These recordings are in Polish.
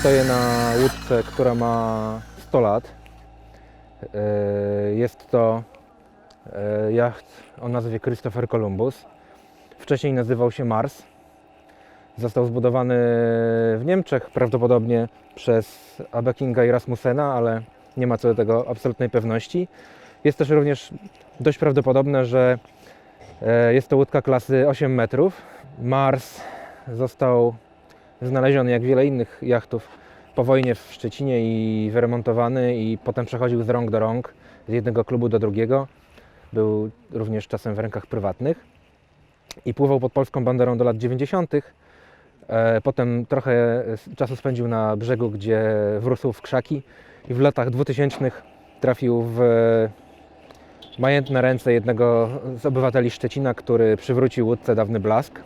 Stoję na łódce, która ma 100 lat. E, Jest to e, jacht o nazwie Christopher Columbus. Wcześniej nazywał się Mars. Został zbudowany w Niemczech prawdopodobnie przez Abbe Kinga i Rasmussena, ale nie ma co do tego absolutnej pewności. Jest też również dość prawdopodobne, że e, jest to łódka klasy 8 metrów. Mars został znaleziony, jak wiele innych jachtów, po wojnie w Szczecinie i wyremontowany i potem przechodził z rąk do rąk, z jednego klubu do drugiego. Był również czasem w rękach prywatnych i pływał pod polską banderą do lat 90. E, Potem trochę czasu spędził na brzegu, gdzie wrósł w krzaki i w latach 2000 trafił w majętne ręce jednego z obywateli Szczecina, który przywrócił łódce dawny blask,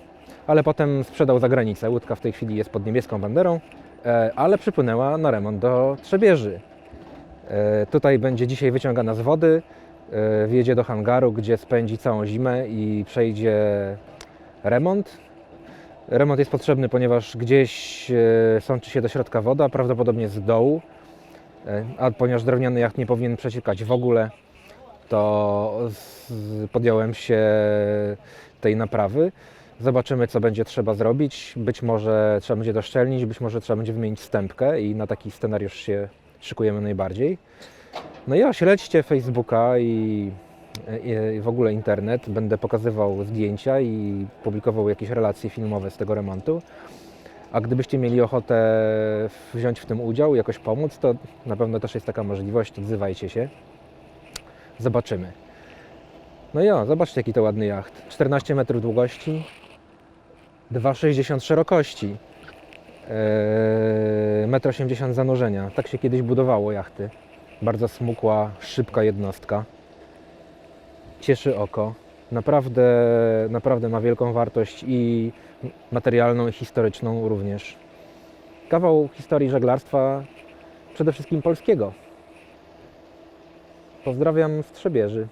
ale potem sprzedał za granicę. Łódka w tej chwili jest pod niebieską banderą, e, ale przypłynęła na remont do Trzebieży. E, Tutaj będzie dzisiaj wyciągana z wody, e, wjedzie do hangaru, gdzie spędzi całą zimę i przejdzie remont. Remont jest potrzebny, ponieważ gdzieś sączy się do środka woda, prawdopodobnie z dołu, a ponieważ drewniany jacht nie powinien przeciekać w ogóle, to podjąłem się tej naprawy. Zobaczymy, co będzie trzeba zrobić. Być może trzeba będzie doszczelnić, być może trzeba będzie wymienić stępkę i na taki scenariusz się szykujemy najbardziej. No i o, śledźcie Facebooka i, i w ogóle internet. Będę pokazywał zdjęcia i publikował jakieś relacje filmowe z tego remontu. A gdybyście mieli ochotę wziąć w tym udział, jakoś pomóc, to na pewno też jest taka możliwość. Odzywajcie się. Zobaczymy. No i o, zobaczcie jaki to ładny jacht. 14 metrów długości, 2,60 szerokości, eee, 1,80 m zanurzenia. Tak się kiedyś budowało jachty. Bardzo smukła, szybka jednostka. Cieszy oko. Naprawdę, naprawdę ma wielką wartość i materialną, i historyczną również. Kawał historii żeglarstwa, przede wszystkim polskiego. Pozdrawiam z Trzebieży.